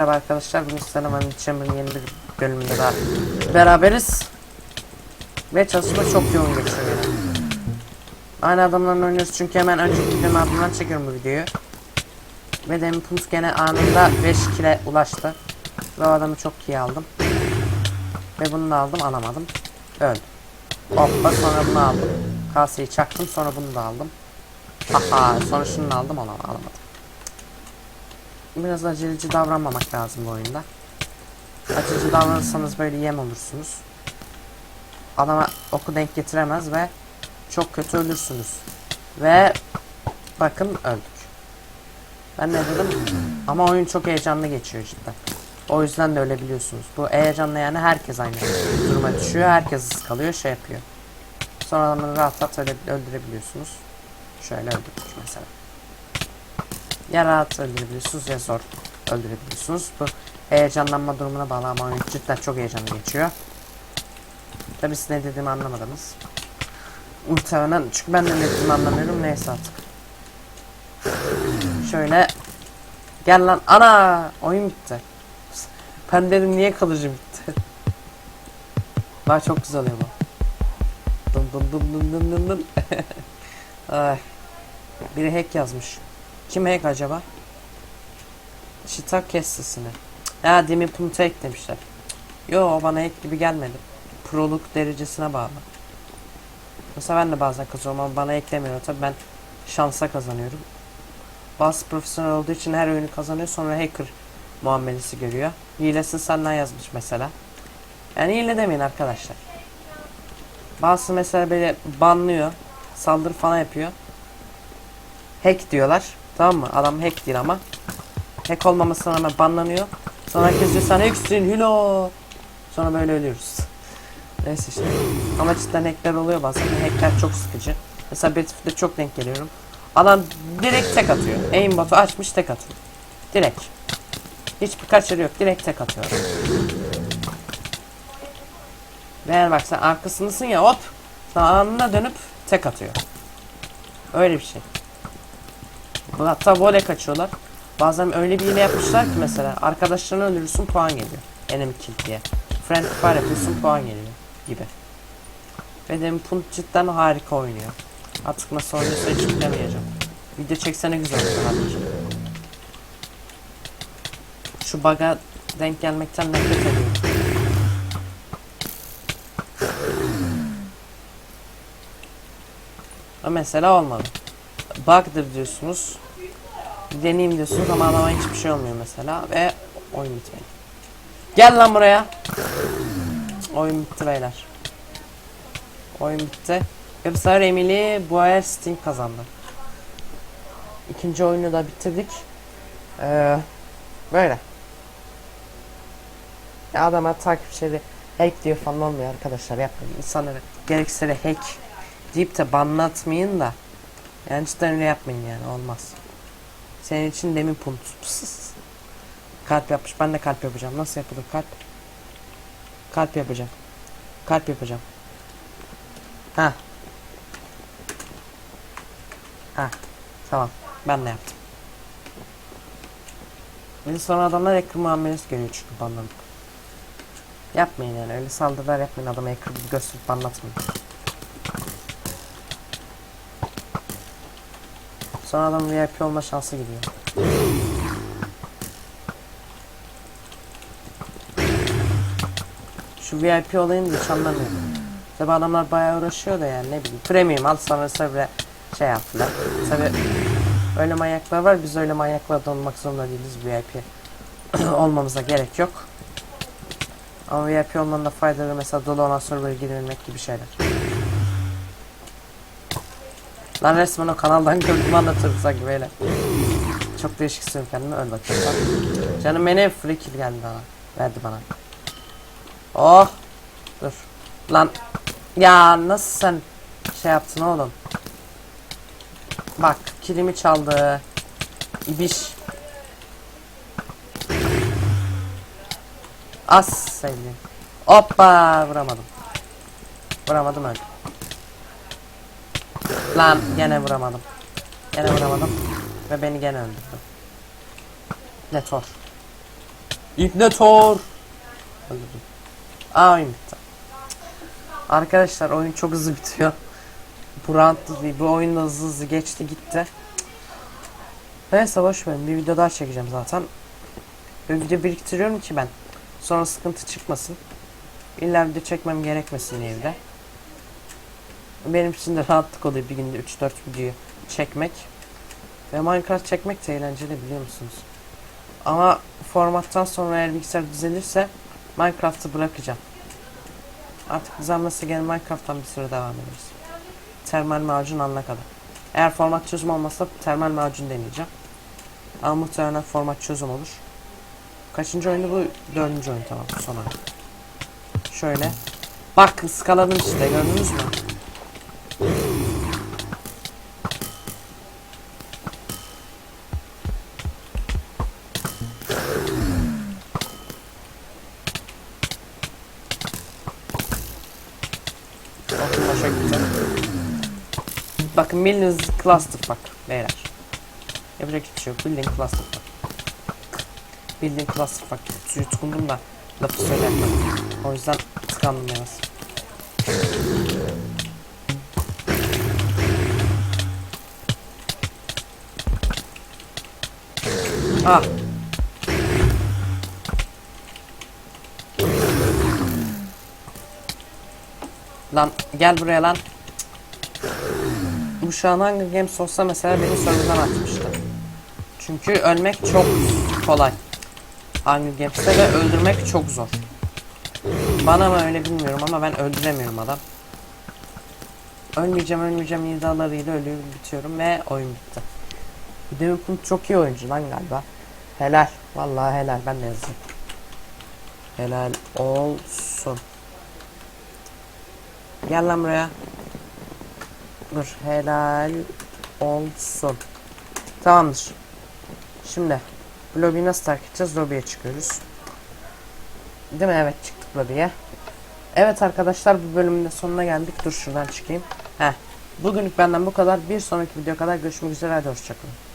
Merhaba arkadaşlar, bugün Sanamanın Chamber'ın yeni bir bölümünde daha beraberiz. Ve çalışma çok yoğun geçiyor yani. Aynı adamlarla oynuyoruz çünkü hemen önceki videonun ardından çekiyorum bu videoyu. Ve demin Punt gene anında 5 kile ulaştı. Ve o adamı çok iyi aldım. Ve bunu da aldım, alamadım. Öldü. Hoppa sonra bunu aldım. Kaseyi çaktım, sonra bunu da aldım. Haha, sonra şunu da aldım, alamadım. Biraz aceleci davranmamak lazım bu oyunda. Aceleci davranırsanız böyle yem olursunuz. Adama oku denk getiremez ve çok kötü ölürsünüz. Ve bakın öldük. Ben ne dedim? Ama oyun çok heyecanlı geçiyor cidden. O yüzden de ölebiliyorsunuz. Bu heyecanlı yani herkes aynı duruma düşüyor. Herkes ıskalıyor, şey yapıyor. Sonra adamları rahat rahat öldürebiliyorsunuz. Şöyle öldürdük mesela. Ya rahat öldürebiliyorsunuz ya zor öldürebiliyorsunuz. Bu heyecanlanma durumuna bağlı ama cidden çok heyecanlı geçiyor. Tabi siz ne dediğimi anlamadınız. Muhtemelen çünkü ben de ne dediğimi anlamıyorum neyse artık. Şöyle Gel lan ana oyun bitti. Ben dedim niye kalıcı bitti. Daha çok güzel oluyor bu. Dın dın dın dın dın dın. Ay. Biri hack yazmış. Kim hack acaba? Shiitake sesini. Ya demin Punta hack demişler. Yo o bana hack gibi gelmedi. Proluk derecesine bağlı. Mesela ben de bazen kazanıyorum ama bana eklemiyor. Tabi ben şansa kazanıyorum. Bazı profesyonel olduğu için her oyunu kazanıyor sonra hacker muamelesi görüyor. Hilesi senden yazmış mesela. Yani hile demeyin arkadaşlar. Bazı mesela böyle banlıyor. Saldırı falan yapıyor. Hack diyorlar. Tamam mı? Adam hack değil ama. Hack olmamasına rağmen banlanıyor. Sonra herkes diyor sen hacksin hilo. Sonra böyle ölüyoruz. Neyse işte. Ama cidden hackler oluyor bazen. Hackler çok sıkıcı. Mesela Battlefield'de çok denk geliyorum. Adam direkt tek atıyor. Aimbot'u açmış tek atıyor. Direkt. Hiçbir kaçırı yok. Direkt tek atıyor. Yani bak sen arkasındasın ya hop. Sağına dönüp tek atıyor. Öyle bir şey. Hatta voley kaçıyorlar. Bazen öyle bir hile yapmışlar ki mesela arkadaşlarını öldürürsün puan geliyor. Enemy kill diye. Friend fire yapıyorsun puan geliyor gibi. Ve demin Punt cidden harika oynuyor. Artık nasıl oynuyorsa hiç bilemeyeceğim. Video çeksene güzel olur kardeşim. Şu bug'a denk gelmekten nefret ediyorum. Ama mesela olmadı. Bug'dır diyorsunuz. Bir deneyeyim diyorsunuz ama adama hiçbir şey olmuyor mesela ve oyun bitmedi. Gel lan buraya. Oyun bitti beyler. Oyun bitti. Ve bu Emily Boyer Sting kazandı. İkinci oyunu da bitirdik. Ee, böyle. Ya adama takipçileri hack diyor falan olmuyor arkadaşlar yapmayın. İnsanları gerekirse de hack deyip de banlatmayın da. Yani cidden öyle yapmayın yani olmaz. Senin için demin punt. kalp yapmış. Ben de kalp yapacağım. Nasıl yapılır kalp? Kalp yapacağım. Kalp yapacağım. Ha. Ha. Tamam. Ben de yaptım. Beni sonra adamlar hacker muamelesi görüyor çünkü banlanıp. Yapmayın yani öyle saldırılar yapmayın adama gibi gösterip anlatmayın. Sonra adam VIP olma şansı gidiyor. Şu VIP olayını hiç anlamıyorum. Tabi adamlar bayağı uğraşıyor da yani ne bileyim. Premium al sonra bile şey yaptılar. Tabi öyle manyaklar var biz öyle manyaklardan olmak zorunda değiliz VIP. Olmamıza gerek yok. Ama VIP olmanın da faydaları mesela dolu olan server'a girebilmek gibi şeyler. Lan resmen o kanaldan gördüğümü anlatırım sanki böyle. Çok değişik istiyorum kendimi öl bakayım. Bak. Canım beni free kill geldi bana. Verdi bana. Oh. Dur. Lan. Ya nasıl sen şey yaptın oğlum? Bak kilimi çaldı. İbiş. As sevdim. Hoppa vuramadım. Vuramadım öldü. Lan gene vuramadım. Gene vuramadım. Ve beni gene öldürdü. Letor. İbne Thor. Öldürdüm. Aa oyun bitti. Arkadaşlar oyun çok hızlı bitiyor. Bu round bu oyun da hızlı hızlı geçti gitti. Neyse boş verin bir video daha çekeceğim zaten. Bir video biriktiriyorum ki ben. Sonra sıkıntı çıkmasın. İlla video çekmem gerekmesin evde. Benim için de rahatlık oluyor bir günde 3-4 video çekmek. Ve Minecraft çekmek de eğlenceli biliyor musunuz? Ama formattan sonra eğer bilgisayar düzelirse Minecraft'ı bırakacağım. Artık düzelmezse gene Minecraft'tan bir süre devam ederiz. Termal macun alana kadar. Eğer format çözüm olmazsa termal macun deneyeceğim. Ama muhtemelen format çözüm olur. Kaçıncı oyunu bu? Dördüncü oyun tamam son oyun. Şöyle. Bak ıskaladım işte gördünüz mü? Başa gitti. Bakın Millions Cluster bak beyler. Yapacak hiçbir şey yok. Bildiğin Cluster bak. Bildiğin Cluster bak. Suyu tkundum da lafı söylerken. O yüzden tıkandım biraz. Ah. Lan gel buraya lan. Bu şu an Hunger Games olsa mesela beni serverdan atmıştı. Çünkü ölmek çok kolay. Hunger Games'te ve öldürmek çok zor. Bana mı öyle bilmiyorum ama ben öldüremiyorum adam. Ölmeyeceğim ölmeyeceğim iddialarıyla ölüyor bitiyorum ve oyun bitti. Demirpool çok iyi oyuncu lan galiba. Helal. Vallahi helal ben de yazayım. Helal olsun. Gel lan buraya. Dur helal olsun. Tamamdır. Şimdi lobiyi nasıl terk edeceğiz? Lobiye çıkıyoruz. Değil mi? Evet çıktık lobiye. Evet arkadaşlar bu bölümün de sonuna geldik. Dur şuradan çıkayım. Heh. Bugünlük benden bu kadar. Bir sonraki video kadar görüşmek üzere. Hadi hoşçakalın.